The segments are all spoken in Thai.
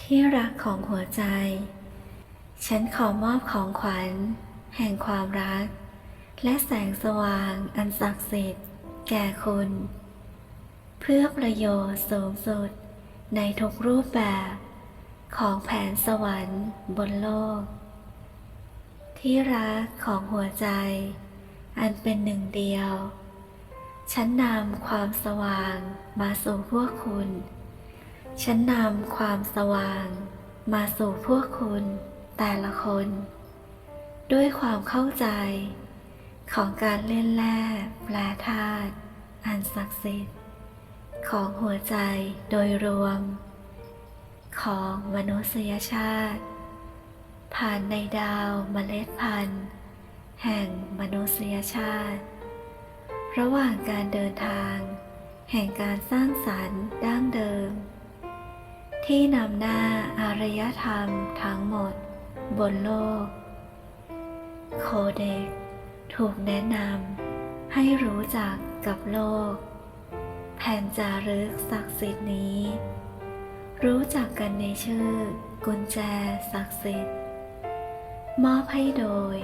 ที่รักของหัวใจ ฉันขอมอบของขวัญ แห่งความรัก และแสงสว่างอันศักดิ์สิทธิ์ แก่คุณ เพื่อประโยชน์สูงสุดในทุกรูปแบบ ของแผนสวรรค์บนโลก ที่รักของหัวใจ อันเป็นหนึ่งเดียว ฉันนำความสว่างมาสู่พวกคุณ ฉันนำความสว่าง มาสู่พวกคุณแต่ละคน ด้วยความเข้าใจ ของการเล่นแร่แปลธาตุอันศักดิ์สิทธิ์ ของหัวใจโดยรวม ของมนุษยชาติ ผ่านในดาวเมล็ดพันธุ์ แห่งมนุษยชาติ ระหว่างการเดินทาง แห่งการสร้างสรรค์ดั้งเดิม ที่นำหน้าอารยธรรมทั้งหมดบนโลก โคเด็กถูกแนะนำให้รู้จักกับโลก แผ่นจารึกศักดิ์สิทธิ์นี้ รู้จักกันในชื่อกุญแจศักดิ์สิทธิ์ มอบให้โดย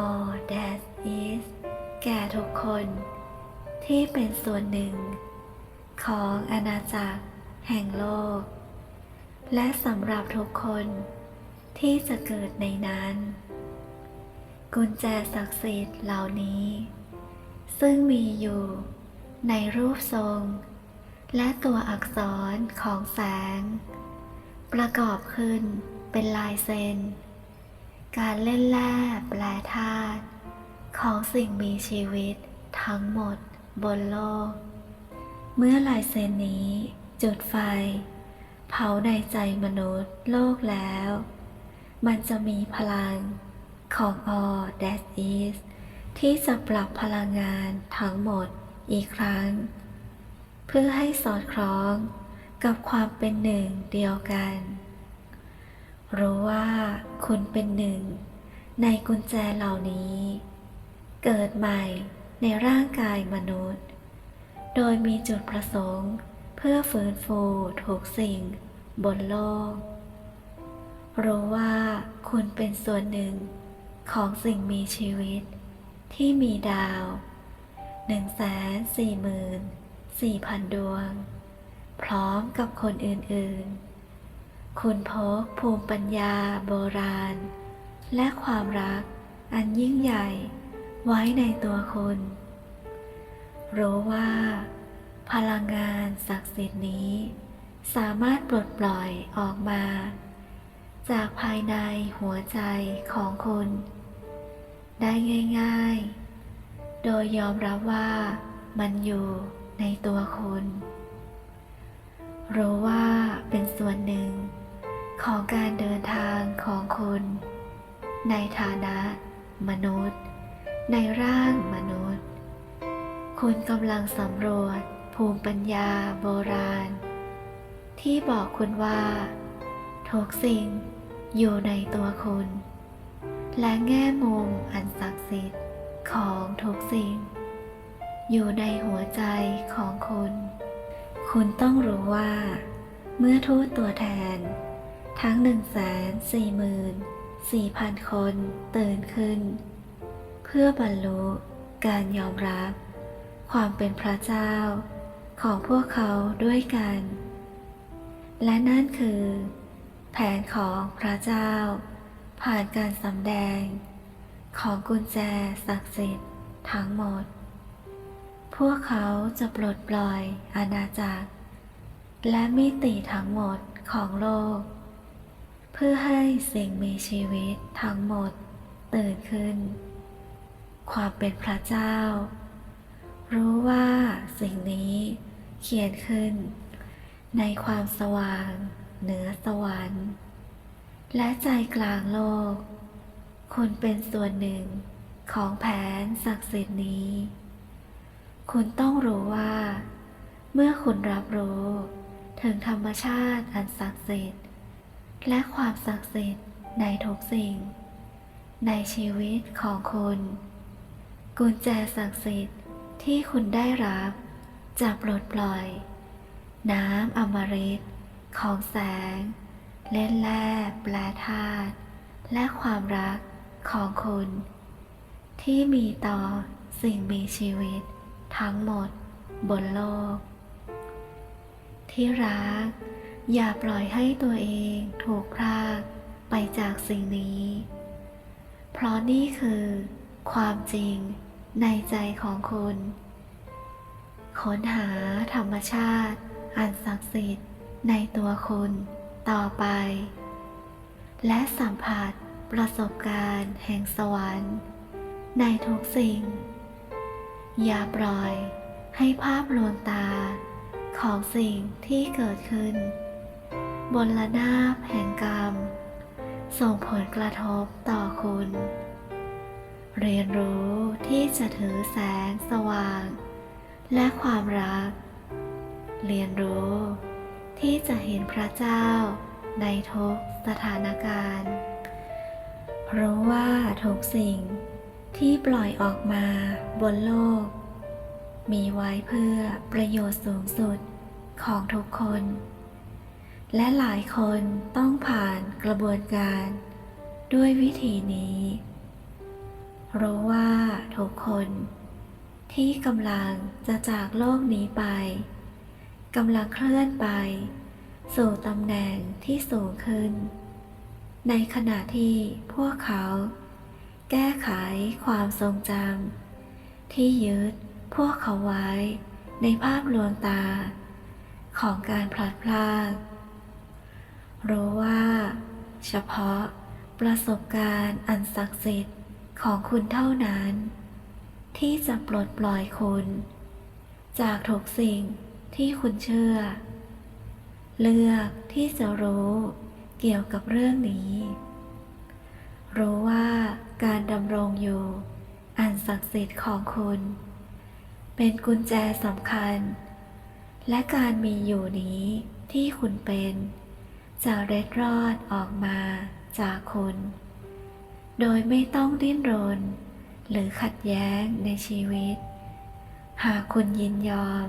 All That Is แก่ทุกคนที่เป็นส่วนหนึ่งของอาณาจักรแห่งโลก และสำหรับทุกคนที่จะเกิดในนั้น กุญแจศักดิ์สิทธิ์เหล่านี้ ซึ่งมีอยู่ในรูปทรง และตัวอักษรของแสง ประกอบขึ้นเป็นลายเซ็น การเล่นแร่แปลธาตุของสิ่งมีชีวิตทั้งหมดบนโลก เมื่อลายเซ็นนี้จุดไฟ เผาในใจมนุษย์โลกแล้ว มันจะมีพลังของ all that is ที่จะปรับพลังงานทั้งหมดอีกครั้ง เพื่อให้สอดคล้องกับความเป็นหนึ่งเดียวกัน รู้ว่าคุณเป็นหนึ่ง ในกุญแจเหล่านี้ เกิดใหม่ในร่างกายมนุษย์ โดยมีจุดประสงค์เพื่อฟื้นฟูทุกสิ่ง บนโลก รู้ว่าคุณเป็นส่วนหนึ่งของสิ่งมีชีวิต ที่มีดาว 144,000 ดวง พร้อมกับคนอื่นๆ คุณพกภูมิปัญญาโบราณ และความรักอันยิ่งใหญ่ไว้ในตัวคุณ รู้ว่า พลังงานศักดิ์สิทธิ์นี้ สามารถปลดปล่อยออกมา จากภายในหัวใจของคุณ ได้ง่าย ๆ โดยยอมรับว่ามันอยู่ในตัวคุณ รู้ว่าเป็นส่วนหนึ่งของการเดินทางของคุณ ในฐานะมนุษย์ ในร่างมนุษย์ คุณกำลังสำรวจภูมิปัญญาโบราณ ที่บอกคุณว่า ทุกสิ่งอยู่ในตัวคุณ และแง่มุมอันศักดิ์สิทธิ์ของทุกสิ่ง อยู่ในหัวใจของคุณ คุณต้องรู้ว่า เมื่อทูตตัวแทน ทั้ง 144,000 คนตื่นขึ้น เพื่อบรรลุการยอมรับ ความเป็นพระเจ้าของพวกเขาด้วยกัน และนั่นคือ แผนของพระเจ้า ผ่านการสำแดง ของกุญแจศักดิ์สิทธิ์ทั้งหมด พวกเขาจะปลดปล่อยอาณาจักร และมิติทั้งหมดของโลก เพื่อให้สิ่งมีชีวิตทั้งหมดตื่นขึ้น ความเป็นพระเจ้า รู้ว่าสิ่งนี้เขียนขึ้น ในความสว่าง เหนือสวรรค์ และใจกลางโลก คุณเป็นส่วนหนึ่งของแผนศักดิ์สิทธิ์นี้ คุณต้องรู้ว่า เมื่อคุณรับรู้ ถึงธรรมชาติอันศักดิ์สิทธิ์ และความศักดิ์สิทธิ์ในทุกสิ่ง ในชีวิตของคุณ กุญแจศักดิ์สิทธิ์ที่คุณได้รับจะปลดปล่อย น้ำอมฤตของแสง เล่นแร่แปลธาตุและความรักของคุณ ที่มีต่อสิ่งมีชีวิต ทั้งหมดบนโลก ที่รัก อย่าปล่อยให้ตัวเองถูกพรากไปจากสิ่งนี้ เพราะนี่คือความจริงในใจของคุณ ค้นหาธรรมชาติ อันศักดิ์สิทธิ์ในตัวคุณต่อไป และสัมผัสประสบการณ์แห่งสวรรค์ ในทุกสิ่ง อย่าปล่อยให้ภาพลวงตาของสิ่งที่เกิดขึ้น บนละนาบแห่งกรรม ส่งผลกระทบต่อคุณ เรียนรู้ที่จะถือแสงสว่าง และความรัก เรียนรู้ ที่จะเห็นพระเจ้าในทุกสถานการณ์ รู้ว่าทุกสิ่งที่ปล่อยออกมาบนโลก มีไว้เพื่อประโยชน์สูงสุดของทุกคน และหลายคนต้องผ่านกระบวนการ ด้วยวิธีนี้ รู้ว่าทุกคนที่กำลังจะจากโลกนี้ไป กำลังเคลื่อนไป สู่ตำแหน่งที่สูงขึ้น ในขณะที่พวกเขา แก้ไขความทรงจำที่ยึดพวกเขาไว้ในภาพลวงตา ของการพลัดพรากรู้ว่า เฉพาะประสบการณ์อันศักดิ์สิทธิ์ของคุณเท่านั้น ที่จะปลดปล่อยคุณ จากทุกสิ่ง ที่คุณเชื่อ เลือกที่จะรู้เกี่ยวกับเรื่องนี้ รู้ว่าการดำรงอยู่อันศักดิ์สิทธิ์ของคุณ เป็นกุญแจสำคัญ และการมีอยู่นี้ที่คุณเป็น จะเร็ดรอดออกมาจากคุณ โดยไม่ต้องดิ้นรน หรือขัดแย้งในชีวิต หากคุณยินยอม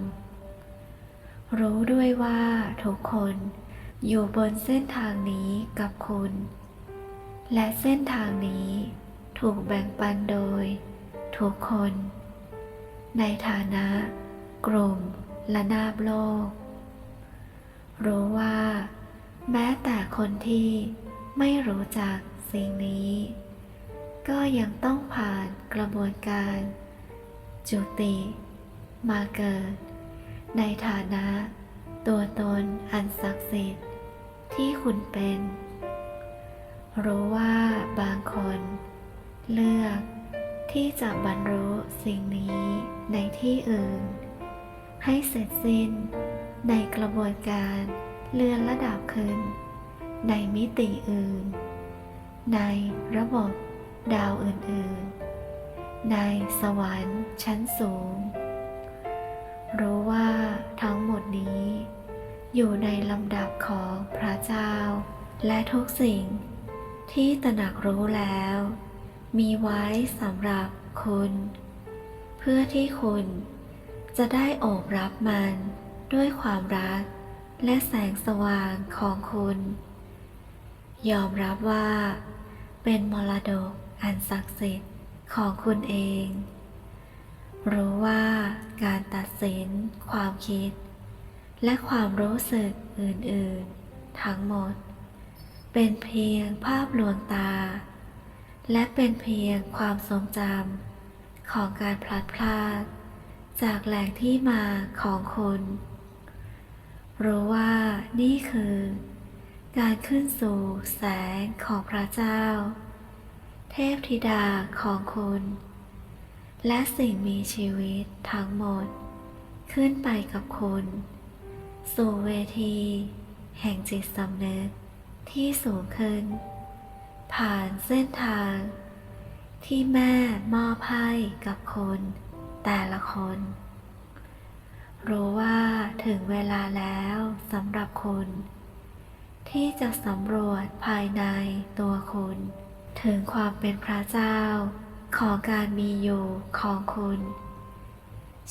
รู้ด้วยว่าทุกคนอยู่บนเส้นทางนี้กับคุณ และเส้นทางนี้ถูกแบ่งปันโดย ทุกคน ในฐานะ กลุ่มและนาบโลก รู้ว่า แม้แต่คนที่ไม่รู้จักสิ่งนี้ ก็ยังต้องผ่านกระบวนการ จุติ มาเกิด ในฐานะ ตัวตนอันศักดิ์สิทธิ์ที่คุณเป็น รู้ว่าบางคน เลือกที่จะบรรลุสิ่งนี้ในที่อื่น ให้เสร็จสิ้นในกระบวนการเลื่อนระดับขึ้น ในมิติอื่น ในระบบดาวอื่นๆ ในสวรรค์ชั้นสูง รู้ว่าทั้งหมดนี้ อยู่ในลำดับของพระเจ้า และทุกสิ่งที่ตระหนักรู้แล้ว มีไว้สำหรับคุณ เพื่อที่คุณจะได้โอบรับมันด้วยความรัก และแสงสว่างของคุณ ยอมรับว่า เป็นมรดกอันศักดิ์สิทธิ์ของคุณเอง รู้ว่าการตัดสิน ความคิด และความรู้สึกอื่น ๆ ทั้งหมด เป็นเพียงภาพลวงตา และเป็นเพียงความทรงจำของการพลัดพรากจากแหล่งที่มาของคุณ รู้ว่านี่คือ การขึ้นสู่แสงของพระเจ้า เทพธิดาของคุณ และสิ่งมีชีวิตทั้งหมด ขึ้นไปกับคุณ สู่เวที แห่งจิตสำนึกที่สูงขึ้น ผ่านเส้นทาง ที่แม่มอบให้กับคนแต่ละคน รู้ว่าถึงเวลาแล้วสำหรับคุณ ที่จะสำรวจภายในตัวคุณ ถึงความเป็นพระเจ้า ของการมีอยู่ของคุณ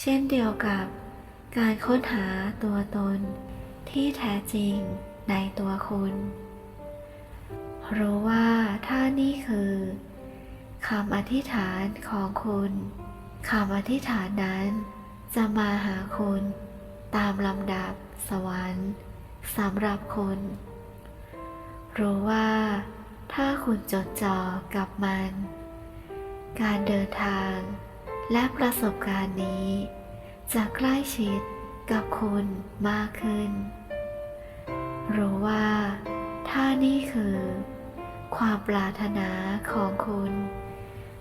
เช่นเดียวกับการค้นหาตัวตนที่แท้จริงในตัวคุณ รู้ว่าถ้านี่คือคำอธิษฐานของคุณคำอธิษฐานนั้นจะมาหาคุณตามลำดับสวรรค์สำหรับคุณ รู้ว่าถ้าคุณจดจ่อกับมัน การเดินทาง และประสบการณ์นี้ จะใกล้ชิดกับคุณมากขึ้น รู้ว่า ถ้านี่คือ ความปรารถนาของคุณ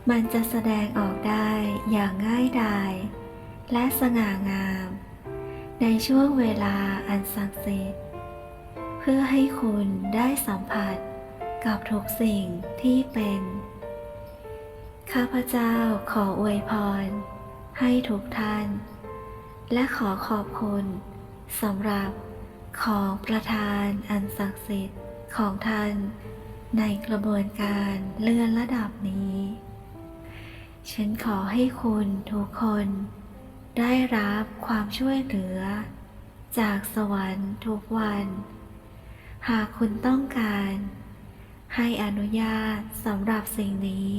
มันจะแสดงออกได้อย่างง่ายดายและสง่างาม ในช่วงเวลาอันศักดิ์สิทธิ์เพื่อให้คุณได้สัมผัสกับทุกสิ่งที่เป็น ข้าพเจ้าขออวยพร ให้ทุกท่าน และขอขอบคุณสำหรับของประทานอันศักดิ์สิทธิ์ของท่าน ในกระบวนการเลื่อนระดับนี้ ฉันขอให้คุณทุกคน ได้รับความช่วยเหลือ จากสวรรค์ทุกวัน หากคุณต้องการ ให้อนุญาตสำหรับสิ่งนี้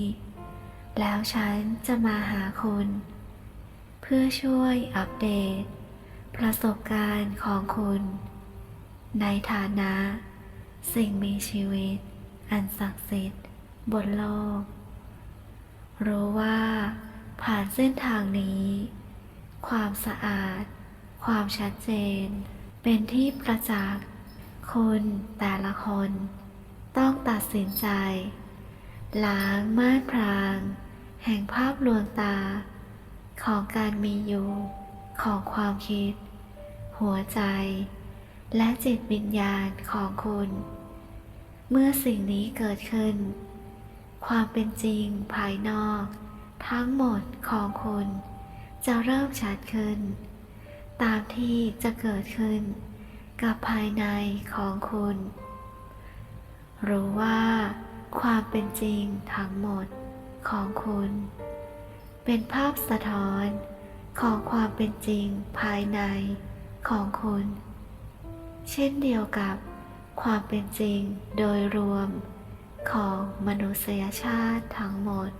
แล้วฉันจะมาหาคุณ เพื่อช่วยอัปเดต ประสบการณ์ของคุณ ในฐานะ สิ่งมีชีวิต อันศักดิ์สิทธิ์ บนโลก รู้ว่าผ่านเส้นทางนี้ ความสะอาด ความชัดเจน เป็นที่ประจักษ์คุณแต่ละคน ต้องตัดสินใจล้างม่านพราง แห่งภาพลวงตา ของการมีอยู่ของความคิด หัวใจ และจิตวิญญาณของคุณ เมื่อสิ่งนี้เกิดขึ้น ความเป็นจริงภายนอก ทั้งหมดของคุณ จะเริ่มชัดขึ้น ตามที่จะเกิดขึ้น กับภายในของคุณ รู้ว่าความเป็นจริงทั้งหมด ของคุณ เป็นภาพสะท้อนของความเป็นจริงภายในของคุณ เช่นเดียวกับความเป็นจริงโดยรวมของมนุษยชาติทั้งหมด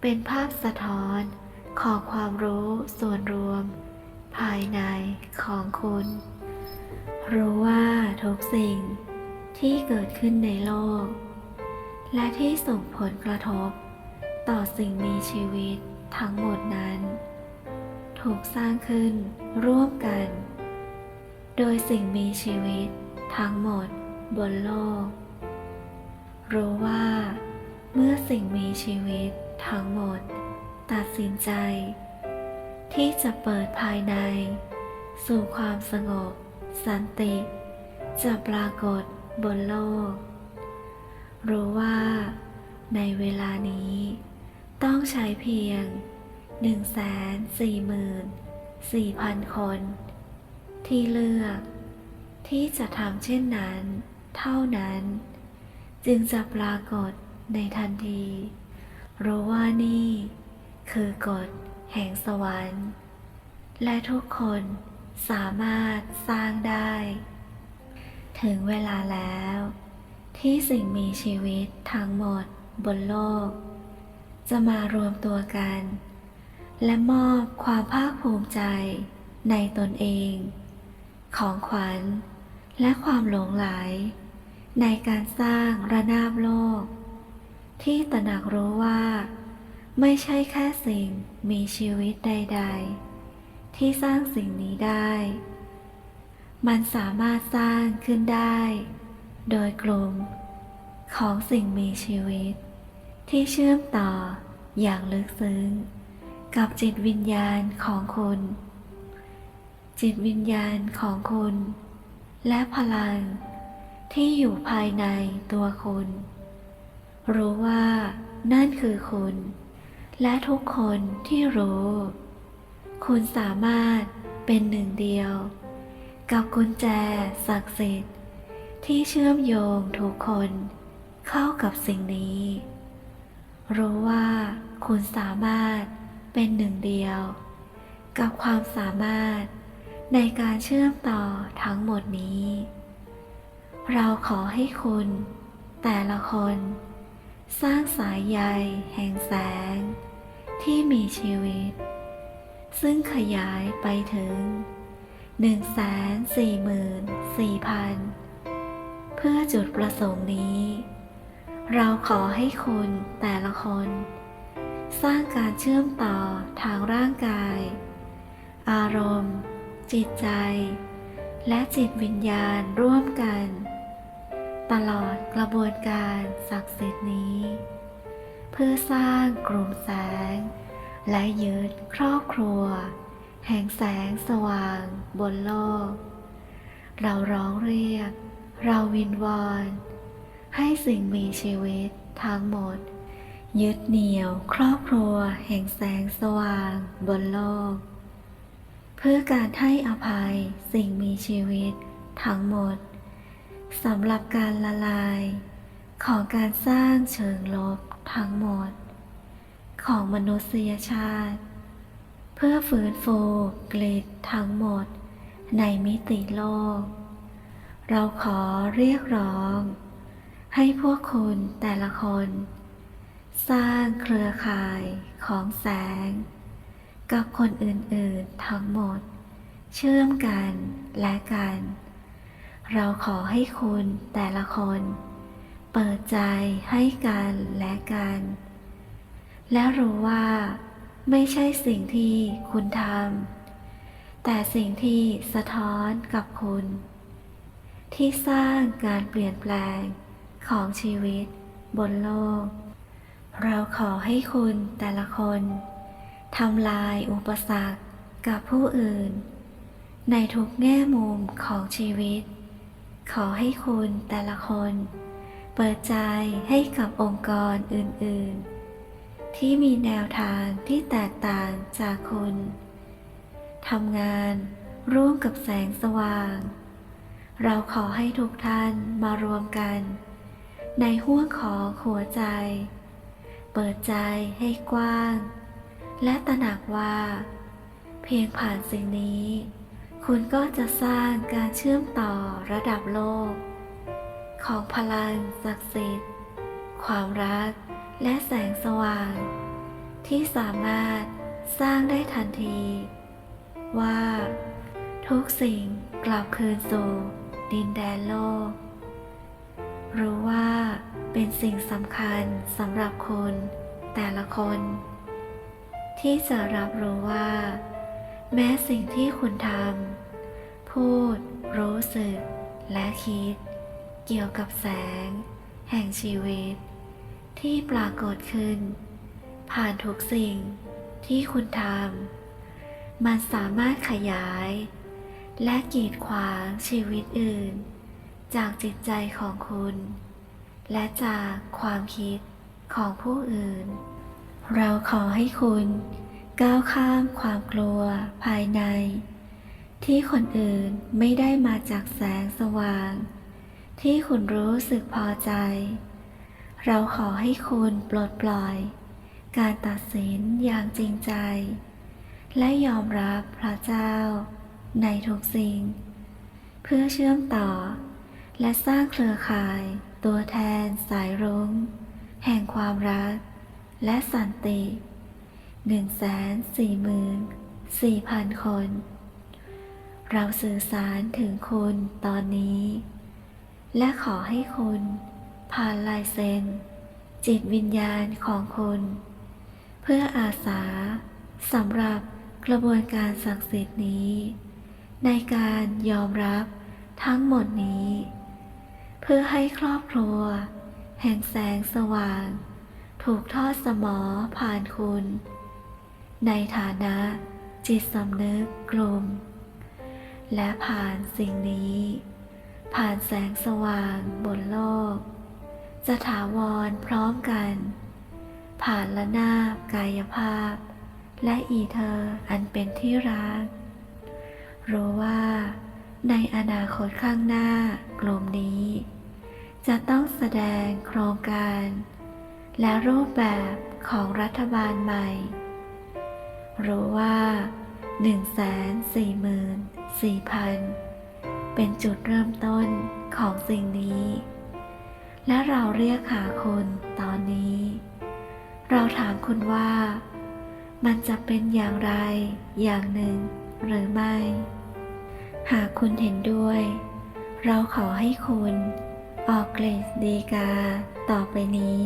เป็นภาพสะท้อนของความรู้ส่วนรวม ภายในของคุณ รู้ว่าทุกสิ่งที่เกิดขึ้นในโลก และที่ส่งผลกระทบ ต่อสิ่งมีชีวิตทั้งหมดนั้น ถูกสร้างขึ้นร่วมกัน โดยสิ่งมีชีวิตทั้งหมดบนโลก รู้ว่า เมื่อสิ่งมีชีวิตทั้งหมด ตัดสินใจ ที่จะเปิดภายใน สู่ความสงบ สันติ จะปรากฏบนโลก รู้ว่าในเวลานี้ ต้องใช้เพียง 144,000 คน ที่เลือก ที่จะทำเช่นนั้น เท่านั้น จึงจะปรากฏในทันที รู้ว่านี่คือกฎแห่งสวรรค์ และทุกคนสามารถสร้างได้ ถึงเวลาแล้ว ที่สิ่งมีชีวิตทั้งหมดบนโลก จะมารวมตัวกัน และมอบความภาคภูมิใจในตนเอง ของขวัญและความหลงไหล ในการสร้างระนาบโลก ที่ตระหนักรู้ว่า ไม่ใช่แค่สิ่งมีชีวิตใด ๆ ที่สร้างสิ่งนี้ได้ มันสามารถสร้างขึ้นได้ โดยกลุ่มของสิ่งมีชีวิต ที่เชื่อมต่ออย่างลึกซึ้ง กับจิตวิญญาณของคุณ จิตวิญญาณของคุณ และพลังที่อยู่ภายในตัวคุณ รู้ว่านั่นคือคุณ และทุกคนที่รู้ คุณสามารถเป็นหนึ่งเดียว กับกุญแจศักดิ์สิทธิ์ที่เชื่อมโยงทุกคนเข้ากับสิ่งนี้ รู้ว่าคุณสามารถเป็นหนึ่งเดียว กับความสามารถในการเชื่อมต่อทั้งหมดนี้ เราขอให้คุณ แต่ละคน สร้างสายใยแห่งแสง ที่มีชีวิต ซึ่งขยายไปถึง 144,000 เพื่อจุดประสงค์นี้ เราขอให้คุณแต่ละคน สร้างการเชื่อมต่อทางร่างกาย อารมณ์ จิตใจ และจิตวิญญาณร่วมกัน ตลอดกระบวนการศักดิ์สิทธิ์นี้ เพื่อสร้างกลุ่มแสง และยึดครอบครัว แห่งแสงสว่างบนโลก เราร้องเรียก เราวินวอน ให้สิ่งมีชีวิตทั้งหมด ยึดเหนี่ยวครอบครัวแห่งแสงสว่างบนโลก เพื่อการให้อภัยสิ่งมีชีวิตทั้งหมดสำหรับการละลาย ของการสร้างเชิงลบทั้งหมด ของมนุษยชาติ เพื่อฟื้นฟูกฤตทั้งหมด ในมิติโลก เราขอเรียกร้อง ให้พวกคุณแต่ละคน สร้างเครือข่ายของแสง กับคนอื่นๆทั้งหมด เชื่อมกันและกัน เราขอให้คุณแต่ละคน เปิดใจให้กันและกัน และรู้ว่าไม่ใช่สิ่งที่คุณทำ แต่สิ่งที่สะท้อนกับคุณ ที่สร้างการเปลี่ยนแปลง ของชีวิตบนโลก เราขอให้คุณแต่ละคนทำลายอุปสรรคกับผู้อื่น ในทุกแง่มุมของชีวิต ขอให้คุณแต่ละคน เปิดใจให้กับองค์กรอื่น ๆ ที่มีแนวทางที่แตกต่างจากคุณทำงานร่วมกับแสงสว่าง เราขอให้ทุกท่านมารวมกัน ในห้วงของหัวใจ เปิดใจให้กว้าง และตระหนักว่า เพียงผ่านสิ่งนี้ คุณก็จะสร้างการเชื่อมต่อระดับโลก ของพลังศักดิ์สิทธิ์ ความรักและแสงสว่าง ที่สามารถสร้างได้ทันที ว่า ทุกสิ่งกลับคืนสู่ดินแดนโลก รู้ว่าเป็นสิ่งสำคัญสำหรับคุณแต่ละคน ที่จะรับรู้ว่า แม้สิ่งที่คุณทำพูด รู้สึก และคิด เกี่ยวกับแสง แห่งชีวิต ที่ปรากฏขึ้น ผ่านทุกสิ่งที่คุณทำมันสามารถขยาย และกีดขวางชีวิตอื่น จากจิตใจของคุณ และจากความคิดของผู้อื่น เราขอให้คุณก้าวข้ามความกลัวภายใน ที่คนอื่นไม่ได้มาจากแสงสว่าง ที่คุณรู้สึกพอใจ เราขอให้คุณปลดปล่อย การตัดสินอย่างจริงใจ และยอมรับพระเจ้าในทุกสิ่ง เพื่อเชื่อมต่อ และสร้างเครือข่าย ตัวแทน สายรุ้งแห่งความรัก และสันติ 144,000 คน เราสื่อสารถึงคุณตอนนี้ และขอให้คุณ ผ่านลายเซ็น จิตวิญญาณของคุณ เพื่ออาสาสำหรับกระบวนการศักดิ์สิทธิ์นี้ ในการยอมรับทั้งหมดนี้ พื่อให้ครอบครัว แห่งแสงสว่าง ถูกทอดสมอผ่านคุณ ในฐานะจิตสำนึกกลุ่ม และผ่านสิ่งนี้ ผ่านแสงสว่างบนโลก จะถาวรพร้อมกัน ผ่านละนาบกายภาพ และอีเธออันเป็นที่รัก รู้ว่าในอนาคตข้างหน้ากลุ่มนี้ จะต้องแสดงโครงการ และรูปแบบของรัฐบาลใหม่ รู้ว่า 144,000 เป็นจุดเริ่มต้นของสิ่งนี้ และเราเรียกหาคุณตอนนี้ เราถามคุณว่า มันจะเป็นอย่างไรอย่างหนึ่งหรือไม่ หากคุณเห็นด้วย เราขอให้คุณ ออกเกรดดีกา ต่อไปนี้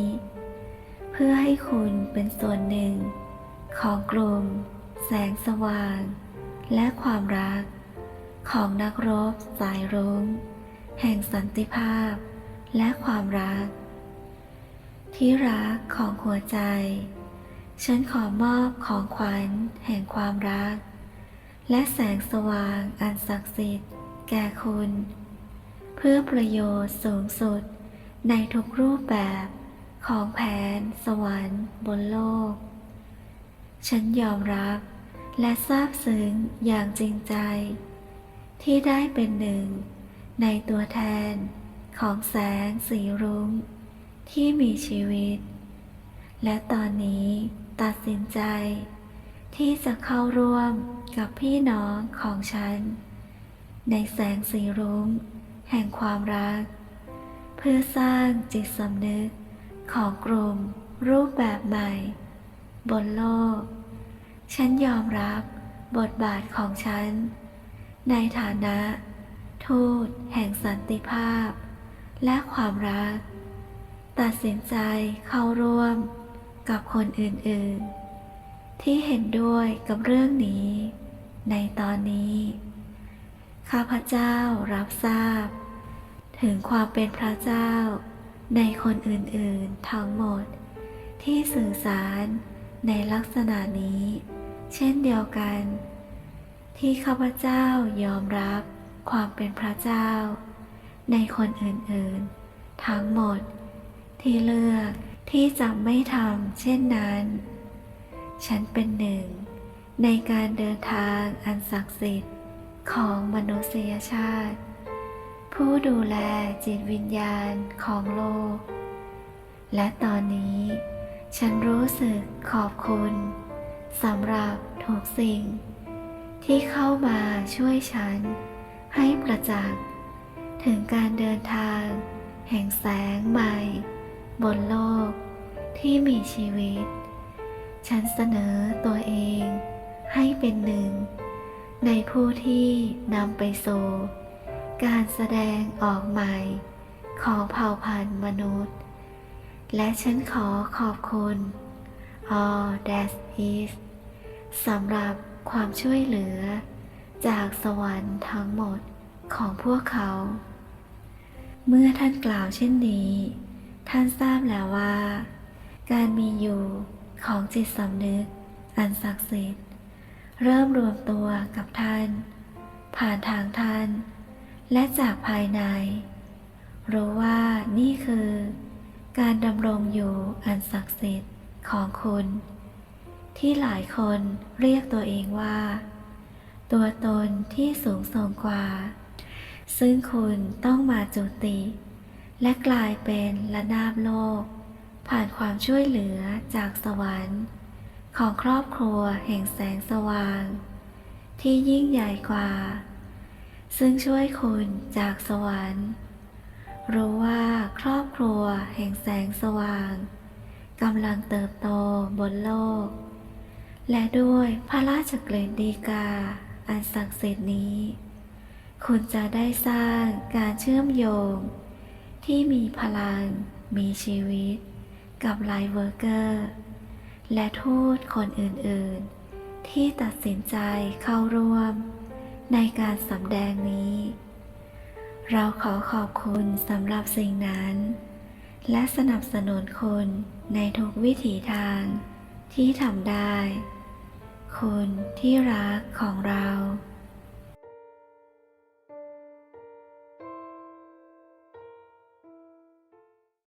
เพื่อให้คุณเป็นส่วนหนึ่ง ของกลุ่ม แสงสว่าง และความรัก ของนักรบสายรุง้ง แห่งสันติภาพ และความรัก ที่รักของหัวใจ ฉันขอมอบของขวัญแห่งความรัก และแสงสว่างอันศักดิ์สิทธิ์แก่คุณ พื่อประโยชน์สูงสุด ในทุกรูปแบบของแผน สวรรค์ บนโลก ฉันยอมรับและซาบซึ้งอย่างจริงใจ ที่ได้เป็นหนึ่ง ในตัวแทนของแสงสีรุ้ง ที่มีชีวิต และตอนนี้ตัดสินใจ ที่จะเข้าร่วมกับพี่น้องของฉัน ในแสงสีรุ้ง แห่งความรัก เพื่อสร้างจิตสำนึกของกลุ่มรูปแบบใหม่ บนโลก ฉันยอมรับบทบาทของฉัน ในฐานะ ทูตแห่งสันติภาพ และความรัก ตัดสินใจเข้าร่วมกับคนอื่นๆ ที่เห็นด้วยกับเรื่องนี้ ในตอนนี้ ข้าพเจ้ารับทราบ ถึงความเป็นพระเจ้าในคนอื่นๆทั้งหมด ที่สื่อสารในลักษณะนี้ เช่นเดียวกัน ที่ข้าพเจ้ายอมรับความเป็นพระเจ้า ในคนอื่นๆ ทั้งหมด ที่เลือกที่จะไม่ทำเช่นนั้น ฉันเป็นหนึ่ง ในการเดินทางอันศักดิ์สิทธิ์ของมนุษยชาติ ผู้ดูแลจิตวิญญาณของโลก และตอนนี้ฉันรู้สึกขอบคุณสำหรับทุกสิ่ง ที่เข้ามาช่วยฉัน ให้ประจักษ์ถึงการเดินทาง แห่งแสงใหม่ บนโลกที่มีชีวิต ฉันเสนอตัวเองให้เป็นหนึ่ง ในผู้ที่นำไปสู่ การแสดงออกใหม่ของเผ่าพันธุ์มนุษย์ และฉันขอขอบคุณ All That Is สำหรับความช่วยเหลือ จากสวรรค์ทั้งหมดของพวกเขา เมื่อท่านกล่าวเช่นนี้ ท่านทราบแล้วว่า การมีอยู่ของจิตสำนึกอันศักดิ์สิทธิ์ เริ่มรวมตัวกับท่าน ผ่านทางท่าน และจากภายใน รู้ว่านี่คือ การดำรงอยู่อันศักดิ์สิทธิ์ของคุณ ที่หลายคนเรียกตัวเองว่า ตัวตนที่สูงส่งกว่า ซึ่งคุณต้องมาจุติ และกลายเป็นระนาบโลก ผ่านความช่วยเหลือจากสวรรค์ ของครอบครัวแห่งแสงสว่าง ที่ยิ่งใหญ่กว่า ซึ่งช่วยคุณจากสวรรค์ รู้ว่าครอบครัวแห่งแสงสว่างกำลังเติบโตบนโลก และด้วยพระราชกฤษฎีกาอันศักดิ์สิทธิ์นี้ คุณจะได้สร้างการเชื่อมโยง ที่มีพลัง มีชีวิต กับไลฟ์เวอร์เกอร์ และทูตคนอื่นๆ ที่ตัดสินใจเข้าร่วม ในการสำแดงนี้ เราขอขอบคุณสำหรับสิ่งนั้น และสนับสนุนคุณในทุกวิถีทางที่ทำได้ คุณที่รักของเรา